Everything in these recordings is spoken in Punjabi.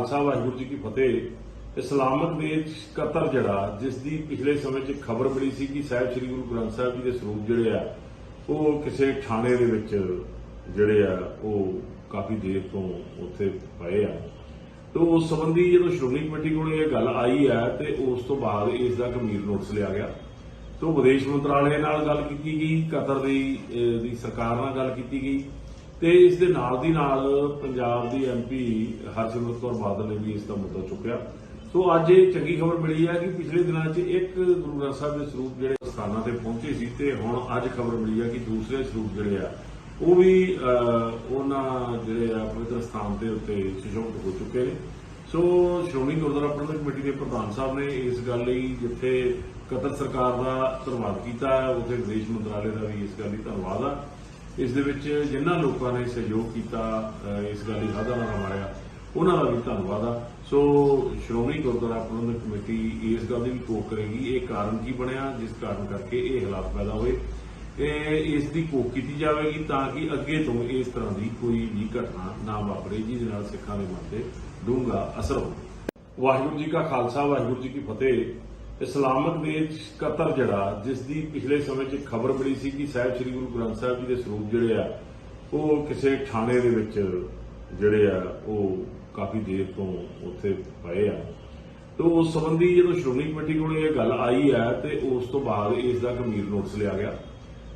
ਖਾਲਸਾ ਵਾਹਿਗੁਰੂ ਜੀ ਕੀ ਫਤਿਹ। ਇਸਲਾਮਕ ਦੇਸ਼ ਕਤਰ ਜਿਹੜਾ, ਜਿਸ ਦੀ ਪਿਛਲੇ ਸਮੇਂ 'ਚ ਖਬਰ ਮਿਲੀ ਸੀ ਕਿ ਸਾਹਿਬ ਸ੍ਰੀ ਗੁਰੂ ਗ੍ਰੰਥ ਸਾਹਿਬ ਜੀ ਦੇ ਸਰੂਪ ਜਿਹੜੇ ਆ, ਉਹ ਕਿਸੇ ਥਾਣੇ ਦੇ ਵਿੱਚ ਜਿਹੜੇ ਆ, ਉਹ ਕਾਫੀ ਦੇਰ ਤੋਂ ਉੱਥੇ ਪਏ ਆ। ਤੋ ਉਸ ਸੰਬੰਧੀ ਜਦੋਂ ਸ਼੍ਰੋਮਣੀ ਕਮੇਟੀ ਕੋਲ ਇਹ ਗੱਲ ਆਈ ਹੈ ਤੇ ਉਸ ਤੋਂ ਬਾਅਦ ਇਸ ਦਾ ਗੰਭੀਰ ਨੋਟਿਸ ਲਿਆ ਗਿਆ। ਤੋ ਵਿਦੇਸ਼ ਮੰਤਰਾਲੇ ਨਾਲ ਗੱਲ ਕੀਤੀ ਗਈ, ਕਤਰ ਦੀ ਦੀ ਸਰਕਾਰ ਨਾਲ ਗੱਲ ਕੀਤੀ ਗਈ। ਤੇ ਇਸ ਦੇ ਨਾਲ ਦੀ ਨਾਲ ਪੰਜਾਬ ਦੀ ਐਮਪੀ ਹਰਸਿਮਰਤ ਕੌਰ ਬਾਦਲ ਨੇ ਵੀ ਇਸ ਦਾ ਮੁੱਦਾ ਚੁੱਕਿਆ। ਸੋ ਅੱਜ ਇਹ ਚੰਗੀ ਖਬਰ ਮਿਲੀ ਹੈ ਕਿ ਪਿਛਲੇ ਦਿਨਾਂ 'ਚ ਇੱਕ ਗੁਰੂ ਗ੍ਰੰਥ ਸਾਹਿਬ ਦੇ ਸਰੂਪ ਜਿਹੜੇ ਸਥਾਨਾਂ ਤੇ ਪਹੁੰਚੇ ਸੀ ਤੇ ਹੁਣ ਅੱਜ ਖਬਰ ਮਿਲੀ ਹੈ ਕਿ ਦੂਸਰੇ ਸਰੂਪ ਜਿਹੜੇ ਆ ਉਹ ਵੀ ਅਹ, ਉਹਨਾਂ ਜਿਹੜੇ ਆ ਪਵਿੱਤਰ ਸਥਾਨ ਦੇ ਉੱਤੇ ਸੁਸ਼ੋਭਿਤ ਹੋ ਚੁੱਕੇ ਨੇ। ਸੋ ਸ਼੍ਰੋਮਣੀ ਗੁਰਦੁਆਰਾ ਪ੍ਰਬੰਧਕ ਕਮੇਟੀ ਦੇ ਪ੍ਰਧਾਨ ਸਾਹਿਬ ਨੇ ਇਸ ਗੱਲ ਲਈ ਜਿੱਥੇ ਕਤਰ ਸਰਕਾਰ ਦਾ ਧੰਨਵਾਦ ਕੀਤਾ ਹੈ ਉੱਥੇ ਵਿਦੇਸ਼ ਮੰਤਰਾਲੇ ਦਾ ਵੀ ਇਸ ਗੱਲ ਲਈ ਧੰਨਵਾਦ ਆ। ਇਸ ਦੇ ਵਿੱਚ ਜਿਨ੍ਹਾਂ ਲੋਕਾਂ ਨੇ ਸਹਿਯੋਗ ਕੀਤਾ ਇਸ ਗੱਲ ਲਈ ਵਾਧਾ ਨਾ ਮਾਰਿਆ, ਉਹਨਾਂ ਦਾ ਵੀ ਧੰਨਵਾਦ ਆ। ਸੋ, ਸ਼੍ਰੋਮਣੀ ਗੁਰਦੁਆਰਾ ਪ੍ਰਬੰਧਕ ਕਮੇਟੀ ਇਸ ਗੱਲ ਦੀ ਵੀ ਕੋਕ ਕਰੇਗੀ, ਇਹ ਕਾਰਨ ਕੀ ਬਣਿਆ, ਜਿਸ ਕਾਰਨ ਕਰਕੇ ਇਹ ਹਾਲਾਤ ਪੈਦਾ ਹੋਏ। ਇਹ ਇਸ ਦੀ ਕੋਕ ਕੀਤੀ ਜਾਵੇਗੀ ਤਾਂ ਕਿ ਅੱਗੇ ਤੋਂ ਇਸ ਤਰ੍ਹਾਂ ਦੀ ਕੋਈ ਵੀ ਘਟਨਾ ਨਾ ਵਾਪਰੇ, ਜਿਹਦੇ ਨਾਲ ਸਿੱਖਾਂ ਦੇ ਮਨ ਤੇ ਡੂੰਘਾ ਅਸਰ ਹੋਵੇ। ਵਾਹਿਗੁਰੂ ਜੀ ਕਾ ਖਾਲਸਾ, ਵਾਹਿਗੁਰੂ ਜੀ ਕੀ ਫਤਿਹ। ਇਸਲਾਮਿਕ ਦੇਸ਼ ਕਤਰ ਜਿਹੜਾ, ਜਿਸ ਦੀ ਪਿਛਲੇ ਸਮੇਂ 'ਚ ਖਬਰ ਮਿਲੀ ਸੀ ਕਿ ਸਾਹਿਬ ਸ੍ਰੀ ਗੁਰੂ ਗ੍ਰੰਥ ਸਾਹਿਬ ਜੀ ਦੇ ਸਰੂਪ ਜਿਹੜੇ ਆ, ਉਹ ਕਿਸੇ ਥਾਣੇ ਦੇ ਵਿੱਚ ਜਿਹੜੇ ਆ, ਉਹ ਕਾਫੀ ਦੇਰ ਤੋਂ ਉੱਥੇ ਪਏ ਆ। ਤੋ ਉਸ ਸੰਬੰਧੀ ਜਦੋਂ ਸ਼੍ਰੋਮਣੀ ਕਮੇਟੀ ਕੋਲ ਇਹ ਗੱਲ ਆਈ ਹੈ ਤੇ ਉਸ ਤੋਂ ਬਾਅਦ ਇਸ ਦਾ ਗੰਭੀਰ ਨੋਟਿਸ ਲਿਆ ਗਿਆ।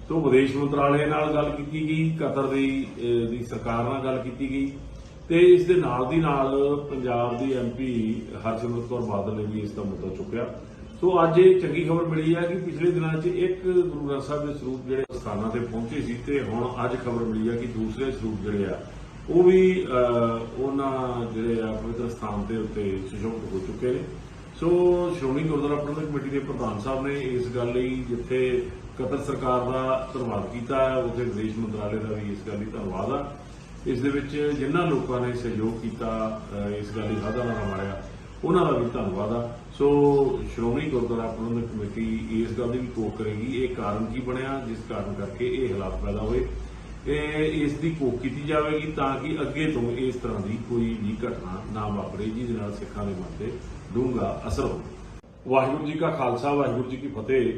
ਤੋ ਵਿਦੇਸ਼ ਮੰਤਰਾਲੇ ਨਾਲ ਗੱਲ ਕੀਤੀ ਗਈ, ਕਤਰ ਦੀ ਦੀ ਸਰਕਾਰ ਨਾਲ ਗੱਲ ਕੀਤੀ ਗਈ। ਤੇ ਇਸ ਦੇ ਨਾਲ ਦੀ ਨਾਲ ਪੰਜਾਬ ਦੀ ਐਮਪੀ ਹਰਸਿਮਰਤ ਕੌਰ ਬਾਦਲ ਨੇ ਵੀ ਇਸ ਦਾ ਮੁੱਦਾ ਚੁੱਕਿਆ। ਸੋ ਅੱਜ ਇਹ ਚੰਗੀ ਖਬਰ ਮਿਲੀ ਹੈ ਕਿ ਪਿਛਲੇ ਦਿਨਾਂ 'ਚ ਇੱਕ ਗੁਰੂ ਗ੍ਰੰਥ ਸਾਹਿਬ ਦੇ ਸਰੂਪ ਜਿਹੜੇ ਸਥਾਨਾਂ ਤੇ ਪਹੁੰਚੇ ਸੀ ਤੇ ਹੁਣ ਅੱਜ ਖਬਰ ਮਿਲੀ ਹੈ ਕਿ ਦੂਸਰੇ ਸਰੂਪ ਜਿਹੜੇ ਆ ਉਹ ਵੀ ਅਹ, ਉਹਨਾਂ ਜਿਹੜੇ ਆ ਪਵਿੱਤਰ ਸਥਾਨ ਦੇ ਉੱਤੇ ਸੁਸ਼ੋਭਿਤ ਹੋ ਚੁੱਕੇ ਨੇ। ਸੋ ਸ਼੍ਰੋਮਣੀ ਗੁਰਦੁਆਰਾ ਪ੍ਰਬੰਧਕ ਕਮੇਟੀ ਦੇ ਪ੍ਰਧਾਨ ਸਾਹਿਬ ਨੇ ਇਸ ਗੱਲ ਲਈ ਜਿੱਥੇ ਕਤਰ ਸਰਕਾਰ ਦਾ ਧੰਨਵਾਦ ਕੀਤਾ ਹੈ ਉੱਥੇ ਵਿਦੇਸ਼ ਮੰਤਰਾਲੇ ਦਾ ਵੀ ਇਸ ਗੱਲ ਲਈ ਧੰਨਵਾਦ ਆ। ਇਸ ਦੇ ਵਿੱਚ ਜਿਨ੍ਹਾਂ ਲੋਕਾਂ ਨੇ ਸਹਿਯੋਗ ਕੀਤਾ ਇਸ ਗੱਲ ਲਈ ਵਾਧਾ ਨਾਲ ਮਾਰਿਆ ਉਹਨਾਂ ਦਾ ਵੀ ਧੰਨਵਾਦ ਆ। ਸੋ ਸ਼੍ਰੋਮਣੀ ਗੁਰਦੁਆਰਾ ਪ੍ਰਬੰਧਕ ਕਮੇਟੀ ਇਸ ਗੱਲ ਦੀ ਵੀ ਕੋਕ ਕਰੇਗੀ, ਇਹ ਕਾਰਨ ਕੀ ਬਣਿਆ, ਜਿਸ ਕਾਰਨ ਕਰਕੇ ਇਹ ਹਾਲਾਤ ਪੈਦਾ ਹੋਏ। ਇਹ ਇਸ ਦੀ ਕੋਕ ਕੀਤੀ ਜਾਵੇਗੀ ਤਾਂ ਕਿ ਅੱਗੇ ਤੋਂ ਇਸ ਤਰ੍ਹਾਂ ਦੀ ਕੋਈ ਵੀ ਘਟਨਾ ਨਾ ਵਾਪਰੇ, ਜਿਹਦੇ ਨਾਲ ਸਿੱਖਾਂ ਦੇ ਮਨ ਤੇ ਡੂੰਘਾ ਅਸਰ ਹੋਵੇ। ਵਾਹਿਗੁਰੂ ਜੀ ਕਾ ਖਾਲਸਾ, ਵਾਹਿਗੁਰੂ ਜੀ ਕੀ ਫਤਿਹ।